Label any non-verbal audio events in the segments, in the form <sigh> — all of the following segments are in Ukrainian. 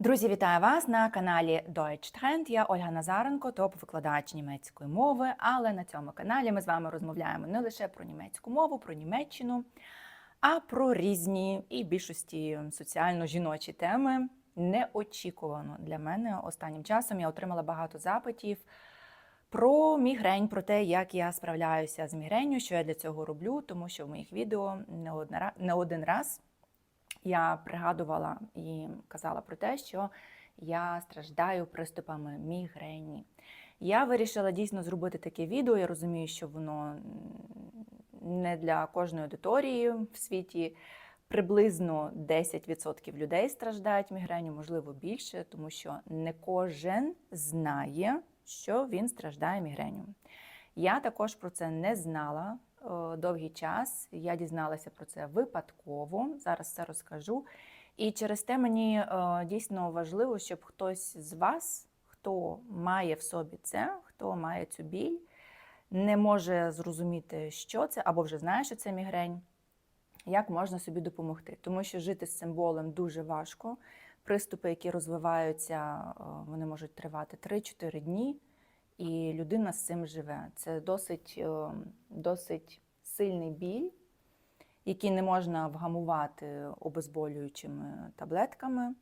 Друзі, вітаю вас на каналі Deutsch Trend. Я Ольга Назаренко, топ-викладач німецької мови. Але на цьому каналі ми з вами розмовляємо не лише про німецьку мову, про Німеччину, а про різні і більшості соціально-жіночі теми. Неочікувано для мене останнім часом я отримала багато запитів про мігрень, про те, як я справляюся з мігренью, що я для цього роблю, тому що в моїх відео не один раз я пригадувала і казала про те, що я страждаю приступами мігрені. Я вирішила дійсно зробити таке відео. Я розумію, що воно не для кожної аудиторії в світі. Приблизно 10% людей страждають мігреню, можливо більше, тому що не кожен знає, що він страждає мігреню. Я також про це не знала довгий час. Я дізналася про це випадково. Зараз все розкажу. І через те мені е, дійсно важливо, щоб хтось з вас, хто має в собі це, хто має цю біль, не може зрозуміти, що це, або вже знає, що це мігрень, як можна собі допомогти. Тому що жити з цим болем дуже важко. Приступи, які розвиваються, е, вони можуть тривати 3-4 дні і людина з цим живе. Це досить, е, досить сильний біль, який не можна вгамувати обезболюючими таблетками.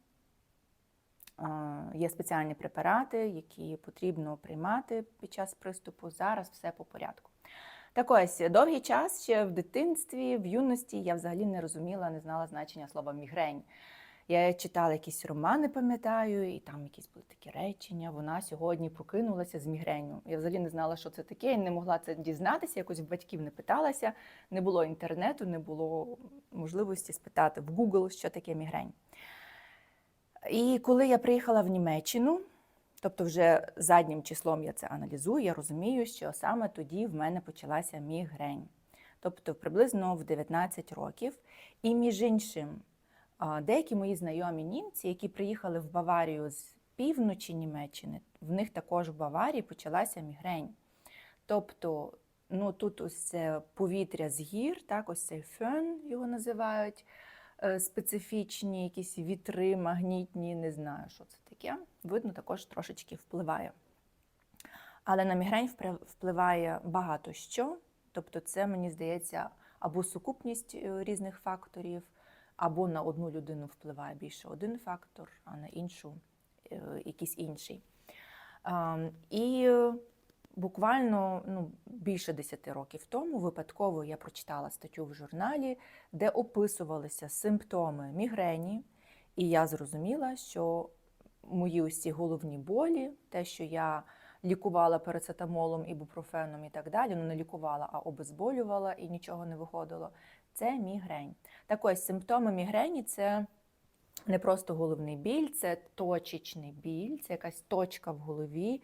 Е, Є спеціальні препарати, які потрібно приймати під час приступу. Зараз все по порядку. Так ось, довгий час ще в дитинстві, в юності я взагалі не розуміла, не знала значення слова мігрень. Я читала якісь романи, пам'ятаю, і там якісь були такі речення. Вона сьогодні прокинулася з мігренью. Я взагалі не знала, що це таке, і не могла це дізнатися. Якось в батьків не питалася. Не було інтернету, не було можливості спитати в Google, що таке мігрень. І коли я приїхала в Німеччину, тобто вже заднім числом я це аналізую, я розумію, що саме тоді в мене почалася мігрень. Тобто приблизно в 19 років. І між іншим, деякі мої знайомі німці, які приїхали в Баварію з півночі Німеччини, в них також в Баварії почалася мігрень. Тобто, ну тут ось це повітря з гір, так, ось цей фен його називають, е, специфічні якісь вітри, магнітні, не знаю, що це таке. Видно, також трошечки впливає. Але на мігрень впливає багато що. Тобто, це, мені здається, або сукупність е, різних факторів, або на одну людину впливає більше один фактор, а на іншу е, якийсь інший. І е, буквально ну, більше 10 років тому випадково я прочитала статтю в журналі, де описувалися симптоми мігрені, і я зрозуміла, що мої ці головні болі, те, що я лікувала парацетамолом, ібупрофеном і так далі, ну не лікувала, а обезболювала і нічого не виходило. Це мігрень. Так ось симптоми мігрені це не просто головний біль, це точечний біль, це якась точка в голові,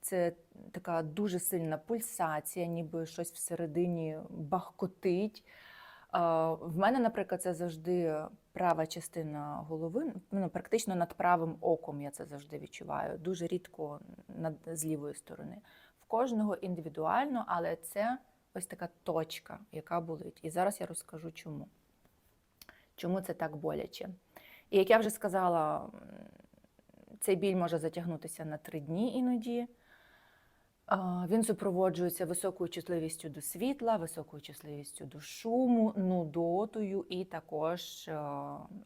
це така дуже сильна пульсація, ніби щось всередині бахкотить. В мене, наприклад, це завжди права частина голови, ну, практично над правим оком я це завжди відчуваю. Дуже рідко над, з лівої сторони. В кожного індивідуально, але це ось така точка, яка болить. І зараз я розкажу чому. Чому це так боляче. І як я вже сказала, цей біль може затягнутися на три дні іноді. Він супроводжується високою чутливістю до світла, високою чутливістю до шуму, нудотою і також е,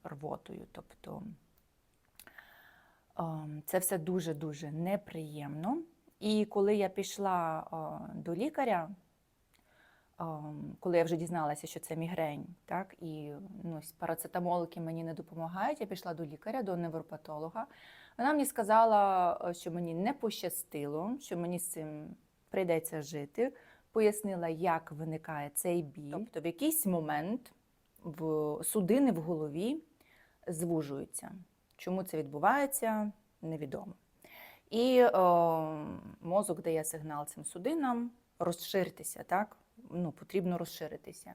рвотою. Тобто е, це все дуже-дуже неприємно. І коли я пішла е, до лікаря, коли я вже дізналася, що це мігрень, так, і ну, ось парацетамолики мені не допомагають, я пішла до лікаря, до невропатолога. Вона мені сказала, е, що мені не пощастило, що мені з цим прийдеться жити. Пояснила, як виникає цей біль. Тобто, в якийсь момент в судини в голові звужуються. Чому це відбувається, невідомо. І е, мозок дає сигнал цим судинам розширитися, так? Ну, потрібно розширитися.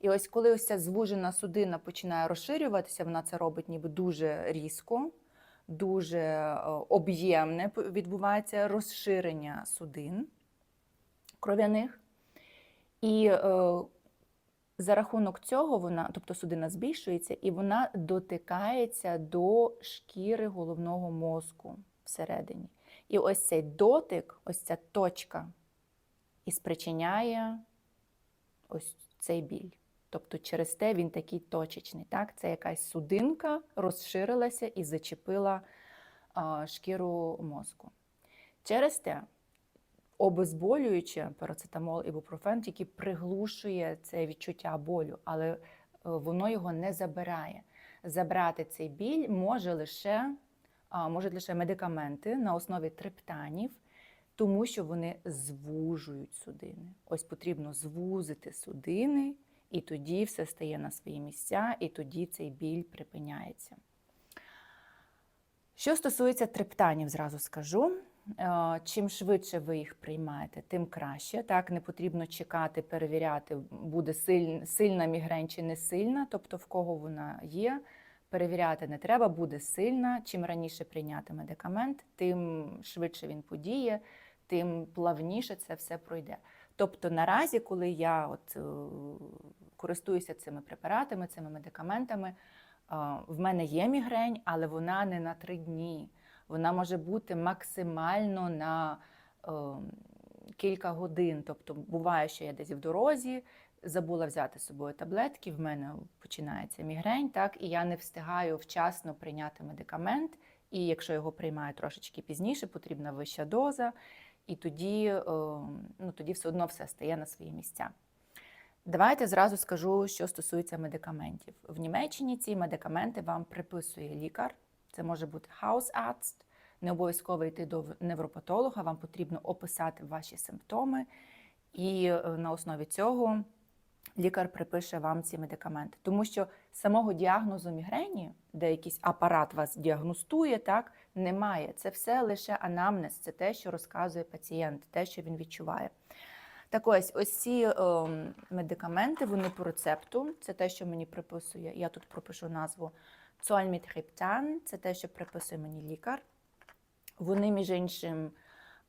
І ось коли ось ця звужена судина починає розширюватися, вона це робить ніби дуже різко, дуже е, об'ємне відбувається розширення судин кров'яних. І е, За рахунок цього вона, тобто судина збільшується, і вона дотикається до шкіри головного мозку всередині. І ось цей дотик, ось ця точка, і спричиняє ось цей біль. Тобто через те він такий точечний. Так? Це якась судинка розширилася і зачепила а, шкіру мозку. Через те обезболююче парацетамол ібупрофен тільки приглушує це відчуття болю, але е, воно його не забирає. Забрати цей біль може лише, можуть лише медикаменти на основі триптанів, тому що вони звужують судини. Ось потрібно звузити судини, і тоді все стає на свої місця, і тоді цей біль припиняється. Що стосується триптанів, зразу скажу. Е, Чим швидше ви їх приймаєте, тим краще. Так, не потрібно чекати, перевіряти, буде силь- сильна мігрень чи не сильна, тобто в кого вона є. Перевіряти не треба, буде сильна. Чим раніше прийняти медикамент, тим швидше він подіє, тим плавніше це все пройде. Тобто наразі, коли я от, е, користуюся цими препаратами, цими медикаментами, а, в мене є мігрень, але вона не на три дні. Вона може бути максимально на е, кілька годин. Тобто буває, що я десь в дорозі, забула взяти з собою таблетки, в мене починається мігрень, так, і я не встигаю вчасно прийняти медикамент. І якщо його приймаю трошечки пізніше, потрібна вища доза, і тоді, е, ну, тоді все одно все стає на свої місця. Давайте зразу скажу, що стосується медикаментів. В Німеччині ці медикаменти вам приписує лікар. Це може бути Hausarzt, не обов'язково йти до невропатолога, вам потрібно описати ваші симптоми, і е, на основі цього лікар припише вам ці медикаменти. Тому що самого діагнозу мігрені, де якийсь апарат вас діагностує, так, немає. Це все лише анамнез, це те, що розказує пацієнт, те, що він відчуває. Так ось, ось ці е, медикаменти, вони по рецепту, це те, що мені приписує. Я тут пропишу назву Цольмітриптан, це те, що приписує мені лікар. Вони, між іншим,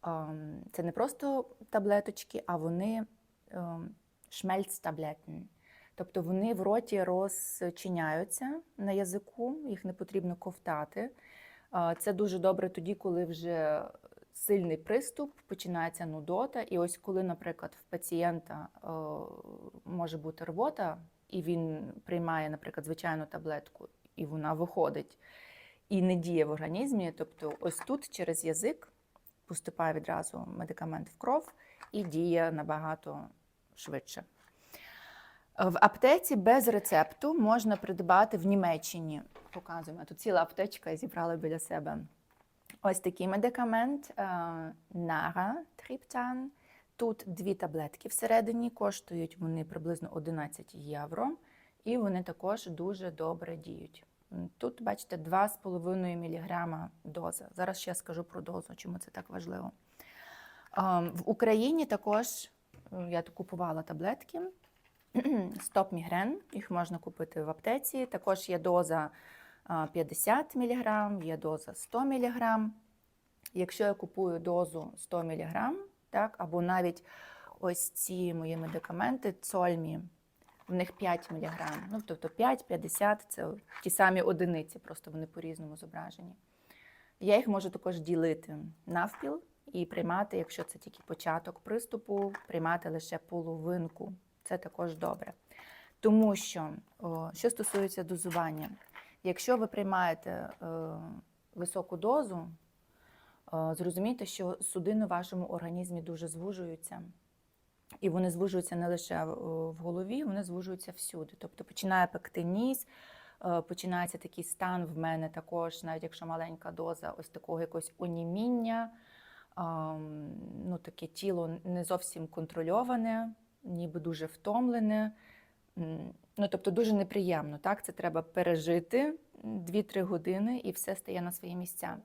ем, це не просто таблеточки, а вони ем, шмельцтаблетен. Тобто вони в роті розчиняються на язику, їх не потрібно ковтати. Це дуже добре тоді, коли вже сильний приступ, починається нудота. І ось коли, наприклад, в пацієнта е, може бути рвота, і він приймає, наприклад, звичайну таблетку, і вона виходить і не діє в організмі. Тобто, ось тут через язик поступає відразу медикамент в кров і діє набагато швидше. В аптеці без рецепту можна придбати в Німеччині. Показуємо тут ціла аптечка я зібрала біля себе. Ось такий медикамент Нара Тріптан. Тут дві таблетки всередині, коштують вони приблизно 11 євро, і вони також дуже добре діють. Тут, бачите, 2,5 мг доза. Зараз ще скажу про дозу, чому це так важливо. В Україні також е, я тут купувала таблетки. <clears throat> Стоп мігрен, їх можна купити в аптеці. Також є доза 50 мг, є доза 100 мг. Якщо я купую дозу 100 мг, так, або навіть ось ці мої медикаменти, цольмі, в них 5 мг. Ну, тобто 5-50 це ті самі одиниці, просто вони по-різному зображені. Я їх можу також ділити навпіл і приймати, якщо це тільки початок приступу, приймати лише половинку. Це також добре. Тому що, що стосується дозування, якщо ви приймаєте е, високу дозу, зрозумійте, що судини в вашому організмі дуже звужуються. І вони звужуються не лише в голові, вони звужуються всюди. Тобто починає пекти ніс, починається такий стан в мене також, навіть якщо маленька доза, ось такого якогось оніміння, ну, таке тіло не зовсім контрольоване, ніби дуже втомлене. Ну, тобто дуже неприємно. Так? Це треба пережити 2-3 години і все стає на свої місця.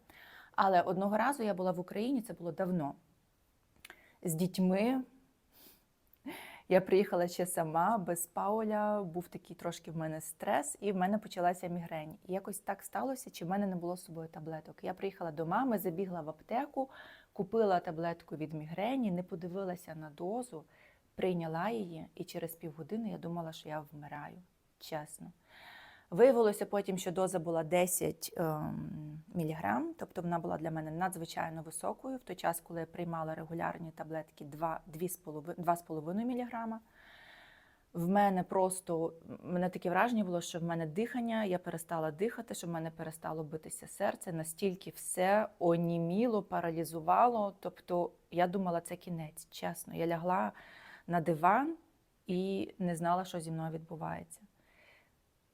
Але одного разу я була в Україні, це було давно, з дітьми. Я приїхала ще сама, без Пауля, був такий трошки в мене стрес, і в мене почалася мігрень. І якось так сталося, чи в мене не було з собою таблеток. Я приїхала до мами, забігла в аптеку, купила таблетку від мігрені, не подивилася на дозу, прийняла її, і через півгодини я думала, що я вмираю. Чесно. Виявилося потім, що доза була 10 ем, міліграм, тобто вона була для мене надзвичайно високою. В той час, коли я приймала регулярні таблетки 2, 2,5 міліграма. В мене просто мене таке враження було, що в мене дихання, я перестала дихати, що в мене перестало битися серце. Настільки все оніміло, паралізувало. Тобто я думала, це кінець. Чесно, я лягла на диван і не знала, що зі мною відбувається.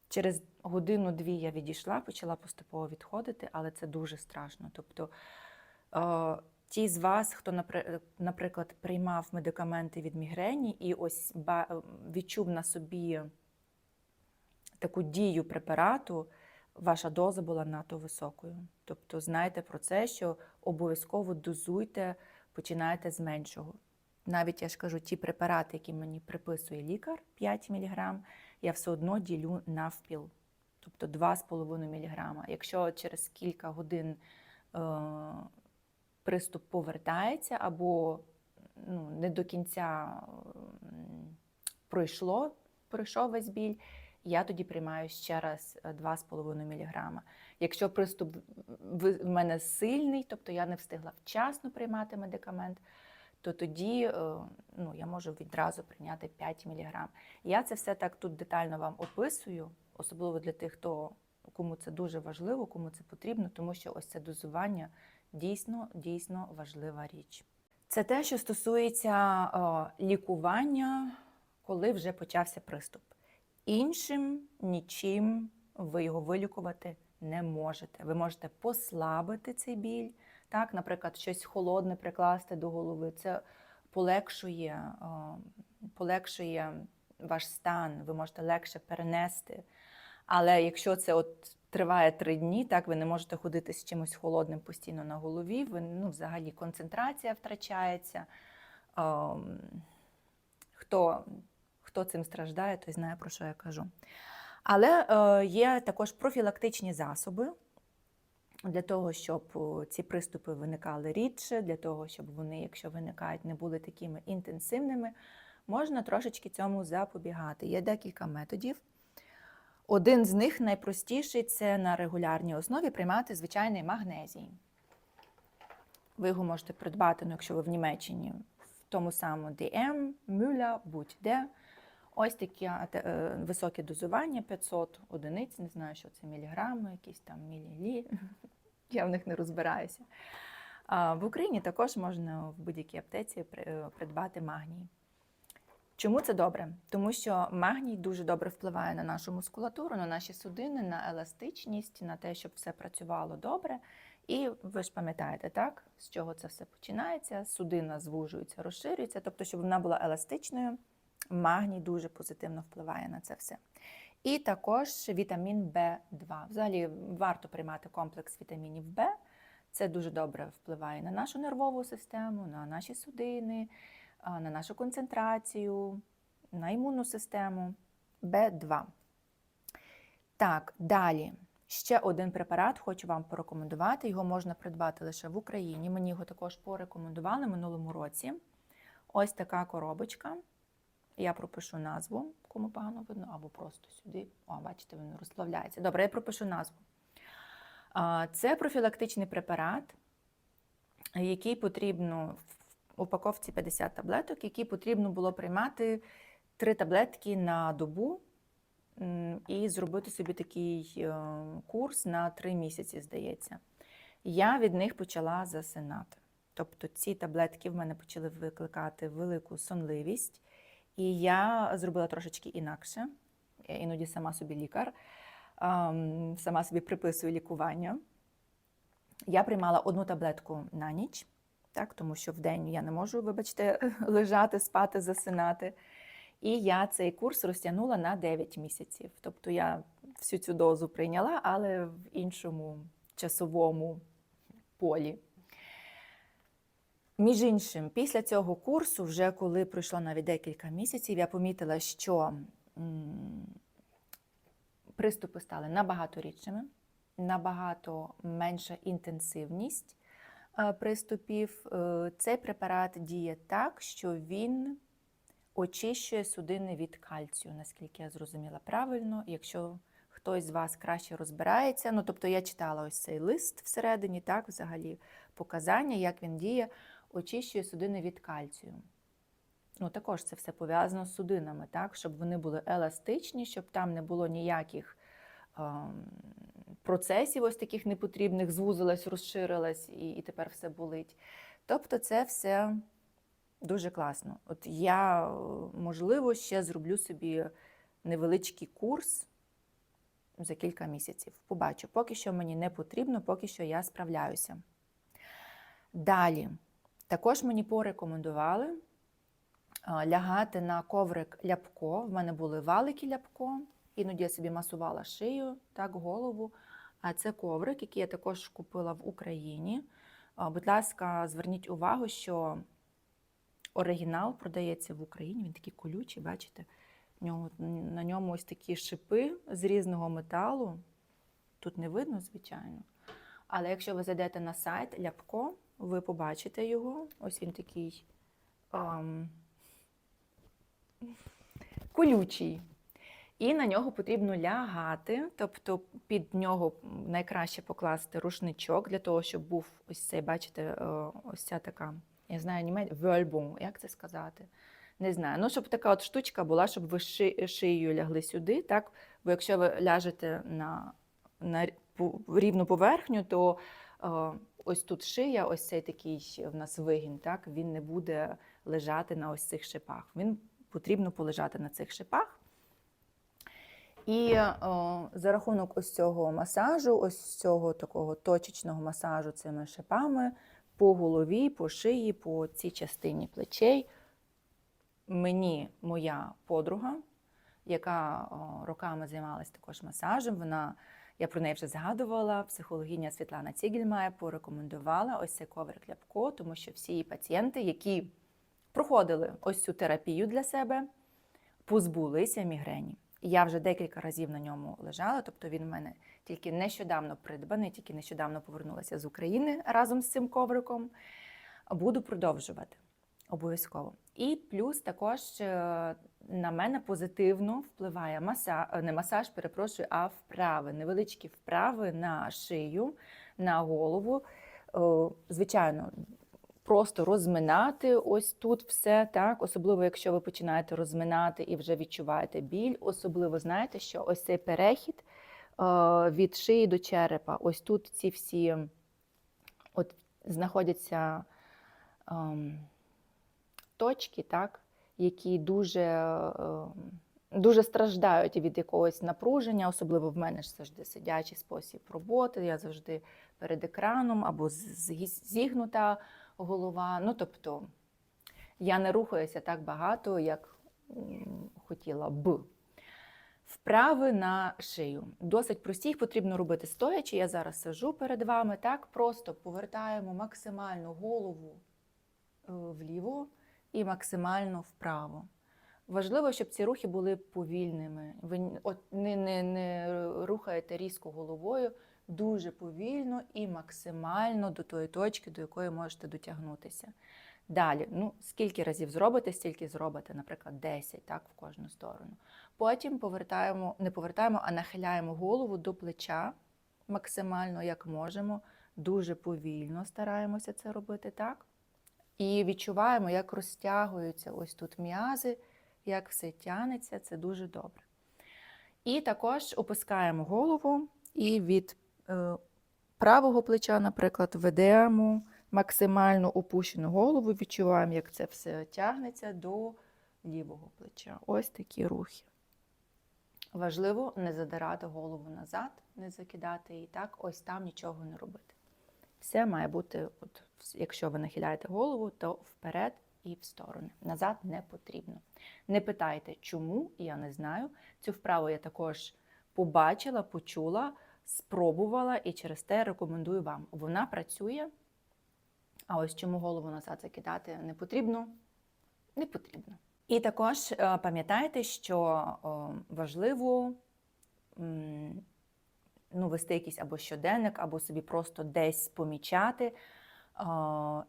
Через годину-дві я відійшла, почала поступово відходити, але це дуже страшно. Тобто е, ті з вас, хто, наприклад, приймав медикаменти від мігрені і ось відчув на собі таку дію препарату, ваша доза була надто високою. Тобто знайте про це, що обов'язково дозуйте, починайте з меншого. Навіть я ж кажу, ті препарати, які мені приписує лікар, 5 мг, я все одно ділю навпіл, тобто 2,5 мг. Якщо через кілька годин е, приступ повертається або ну, не до кінця пройшло, пройшов весь біль, я тоді приймаю ще раз е, 2,5 мг. Якщо приступ в в мене сильний, тобто я не встигла вчасно приймати медикамент, то тоді е, ну, я можу відразу прийняти 5 мг. Я це все так тут детально вам описую, особливо для тих, хто кому це дуже важливо, кому це потрібно, тому що ось це дозування дійсно дійсно важлива річ. Це те, що стосується е, лікування, коли вже почався приступ. Іншим нічим ви його вилікувати не можете. Ви можете послабити цей біль, так, наприклад, щось холодне прикласти до голови. Це полегшує, е, полегшує ваш стан, ви можете легше перенести. Але якщо це от триває три дні, так ви не можете ходити з чимось холодним постійно на голові, ви ну, взагалі концентрація втрачається. Хто, хто цим страждає, той знає, про що я кажу. Але е, є також профілактичні засоби для того, щоб ці приступи виникали рідше, для того, щоб вони, якщо виникають, не були такими інтенсивними, можна трошечки цьому запобігати. Є декілька методів. Один з них найпростіший це на регулярній основі приймати звичайний магнезій. Ви його можете придбати, ну, якщо ви в Німеччині, в тому самому DM, Müller, будь-де. Ось такі е, високі дозування, 500 одиниць, не знаю, що це міліграми, якісь там мілілі. <laughs> Я в них не розбираюся. В Україні також можна в будь-якій аптеці е, придбати магній. Чому це добре? Тому що магній дуже добре впливає на нашу мускулатуру, на наші судини, на еластичність, на те, щоб все працювало добре. І ви ж пам'ятаєте, так, з чого це все починається? Судина звужується, розширюється, тобто, щоб вона була еластичною, магній дуже позитивно впливає на це все. І також вітамін В2. Взагалі варто приймати комплекс вітамінів В. Це дуже добре впливає на нашу нервову систему, на наші судини, на нашу концентрацію, на імунну систему. В2. Так, далі. Ще один препарат хочу вам порекомендувати. Його можна придбати лише в Україні. Мені його також порекомендували минулому році. Ось така коробочка. Я пропишу назву, кому погано видно, або просто сюди. О, бачите, він розплавляється. Добре, я пропишу назву. Це профілактичний препарат, який потрібно упаковці 50 таблеток, які потрібно було приймати 3 таблетки на добу і зробити собі такий е, курс на 3 місяці, здається. Я від них почала засинати. Тобто ці таблетки в мене почали викликати велику сонливість. І я зробила трошечки інакше. Я іноді сама собі лікар, сама собі приписую лікування. Я приймала одну таблетку на ніч, так, тому що вдень я не можу, вибачте, <laughs> лежати, спати, засинати. І я цей курс розтягнула на 9 місяців. Тобто я всю цю дозу прийняла, але в іншому часовому полі. Між іншим, після цього курсу, вже коли пройшло навіть декілька місяців, я помітила, що приступи стали набагато рідшими, набагато менша інтенсивність приступів. Е, Цей препарат діє так, що він очищує судини від кальцію, наскільки я зрозуміла правильно. Якщо хтось з вас краще розбирається, ну тобто я читала ось цей лист всередині, так, взагалі, показання, як він діє, очищує судини від кальцію. Ну, також це все пов'язано з судинами, так, щоб вони були еластичні, щоб там не було ніяких ем, процесів ось таких непотрібних, звузилась, розширилась і, і тепер все болить. Тобто це все дуже класно. От я, можливо, ще зроблю собі невеличкий курс за кілька місяців. Побачу, поки що мені не потрібно, поки що я справляюся. Далі, також мені порекомендували лягати на коврик ляпко. В мене були валики ляпко, іноді я собі масувала шию, так, голову. А це коврик, який я також купила в Україні. Будь ласка, зверніть увагу, що оригінал продається в Україні. Він такий колючий, бачите? На ньому ось такі шипи з різного металу. Тут не видно, звичайно. Але якщо ви зайдете на сайт Ляпко, ви побачите його. Ось він такий ам, колючий. І на нього потрібно лягати, тобто під нього найкраще покласти рушничок для того, щоб був ось цей, бачите, е, ось ця така, я знаю, німе вельбум, як це сказати? Не знаю. Ну, щоб така от штучка була, щоб ви ши, шиєю лягли сюди, так? Бо якщо ви ляжете на, на рівну поверхню, то е, ось тут шия, ось цей такий в нас вигін, так? Він не буде лежати на ось цих шипах. Він потрібно полежати на цих шипах. І о, за рахунок ось цього масажу, ось цього такого точечного масажу цими шипами по голові, по шиї, по цій частині плечей, мені моя подруга, яка о, роками займалася також масажем, вона, я про неї вже згадувала, психологиня Світлана Цігельмає порекомендувала ось цей коврик ляпко, тому що всі її пацієнти, які проходили ось цю терапію для себе, позбулися мігрені. Я вже декілька разів на ньому лежала, тобто він в мене тільки нещодавно придбаний, тільки нещодавно повернулася з України разом з цим ковриком. Буду продовжувати обов'язково. І плюс також е, на мене позитивно впливає маса, е, не масаж, перепрошую, а вправи, невеличкі вправи на шию, на голову. Е, Звичайно, просто розминати ось тут все, так, особливо якщо ви починаєте розминати і вже відчуваєте біль. Особливо знаєте, що ось цей перехід е, від шиї до черепа, ось тут ці всі от знаходяться ем, точки, так, які дуже, е, дуже страждають від якогось напруження, особливо в мене ж завжди сидячий спосіб роботи, я завжди перед екраном або зігнута голова. Ну, тобто я не рухаюся так багато, як хотіла б. Вправи на шию. Досить прості, їх потрібно робити стоячи. Я зараз сижу перед вами. Так, просто повертаємо максимально голову е, вліво і максимально вправо. Важливо, щоб ці рухи були повільними. Ви от не, не, не рухаєте різко головою, дуже повільно і максимально до тої точки, до якої можете дотягнутися. Далі, ну скільки разів зробите, стільки зробите, наприклад, 10, так, в кожну сторону. Потім повертаємо, не повертаємо, а нахиляємо голову до плеча максимально, як можемо. Дуже повільно стараємося це робити, так? І відчуваємо, як розтягуються ось тут м'язи, як все тянеться, це дуже добре. І також опускаємо голову і від правого плеча, наприклад, ведемо максимально опущену голову, відчуваємо, як це все тягнеться до лівого плеча. Ось такі рухи. Важливо не задирати голову назад, не закидати її так, ось там нічого не робити. Все має бути, от, якщо ви нахиляєте голову, то вперед і в сторони. Назад не потрібно. Не питайте, чому, я не знаю. Цю вправу я також побачила, почула, спробувала і через те рекомендую вам. Вона працює. А ось чому голову назад закидати не потрібно? Не потрібно. І також е, пам'ятайте, що важливо ну, вести якийсь або щоденник, або собі просто десь помічати,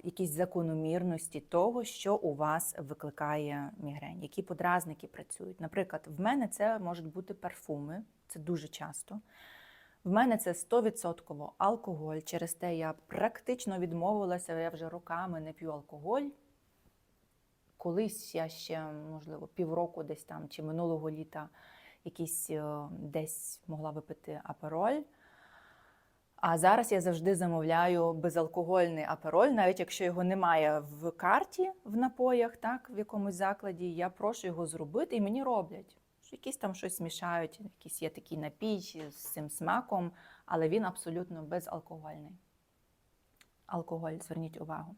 якісь закономірності того, що у вас викликає мігрень, які подразники працюють. Наприклад, в мене це можуть бути парфуми, це дуже часто. В мене це 100% алкоголь. Через те я практично відмовилася, я вже роками не п'ю алкоголь. Колись я ще, можливо, півроку десь там чи минулого літа якийсь е, десь могла випити апероль. А зараз я завжди замовляю безалкогольний апероль, навіть якщо його немає в карті в напоях, так, в якомусь закладі, я прошу його зробити і мені роблять. Якісь там щось мішають, якийсь є такий напій з цим смаком, але він абсолютно безалкогольний. Алкоголь, зверніть увагу.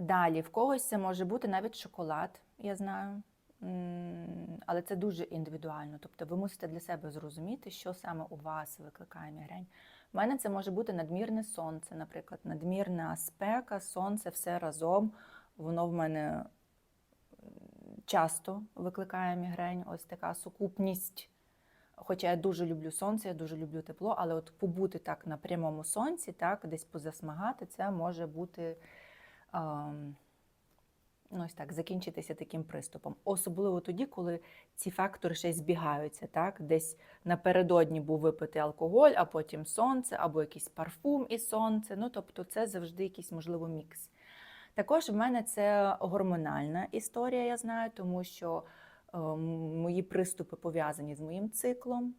Далі, в когось це може бути навіть шоколад, я знаю. Але це дуже індивідуально. Тобто ви мусите для себе зрозуміти, що саме у вас викликає мігрень. У мене це може бути надмірне сонце, наприклад, надмірна спека, сонце, все разом. Воно в мене часто викликає мігрень, ось така сукупність. Хоча я дуже люблю сонце, я дуже люблю тепло, але от побути так на прямому сонці, так, десь позасмагати, це може бути ем, ну, ось так, закінчитися таким приступом. Особливо тоді, коли ці фактори ще збігаються. Так? Десь напередодні був випитий алкоголь, а потім сонце, або якийсь парфум і сонце. Ну, тобто це завжди якийсь, можливо, мікс. Також в мене це гормональна історія, я знаю, тому що е, мої приступи пов'язані з моїм циклом.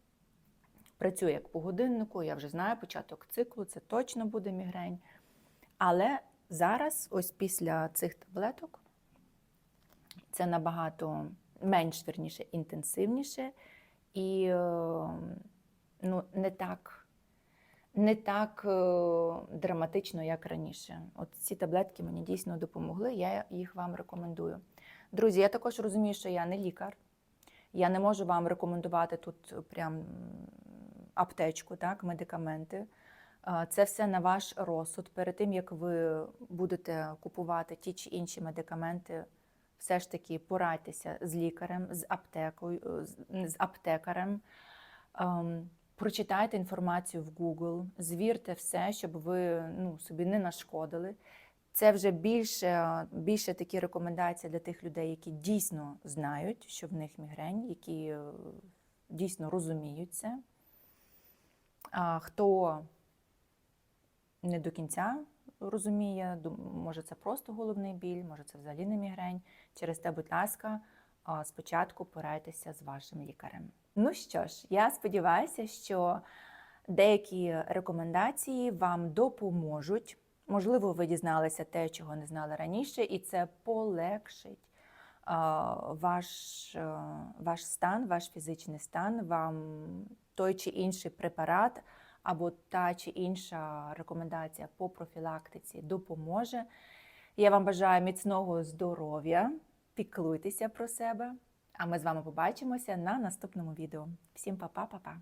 Працюю як по годиннику, я вже знаю початок циклу, це точно буде мігрень. Але зараз, ось після цих таблеток, це набагато менш вірніше, інтенсивніше і е, ну, не так, не так е, драматично, як раніше. От ці таблетки мені дійсно допомогли, я їх вам рекомендую. Друзі, я також розумію, що я не лікар. Я не можу вам рекомендувати тут прям аптечку, так, медикаменти. Це все на ваш розсуд. Перед тим як ви будете купувати ті чи інші медикаменти, все ж таки порадьтеся з лікарем, з аптекою, з- з аптекарем. Прочитайте інформацію в Google, звірте все, щоб ви ну, собі не нашкодили. Це вже більше, більше такі рекомендації для тих людей, які дійсно знають, що в них мігрень, які е, дійсно розуміють це. А хто не до кінця розуміє, може це просто головний біль, може це взагалі не мігрень. Через те, будь ласка, спочатку порадьтеся з вашим лікарем. Ну що ж, я сподіваюся, що деякі рекомендації вам допоможуть. Можливо, ви дізналися те, чого не знали раніше, і це полегшить ваш, е, ваш стан, ваш фізичний стан, вам той чи інший препарат або та чи інша рекомендація по профілактиці допоможе. Я вам бажаю міцного здоров'я, піклуйтеся про себе. А ми з вами побачимося на наступному відео. Всім па-па, па-па!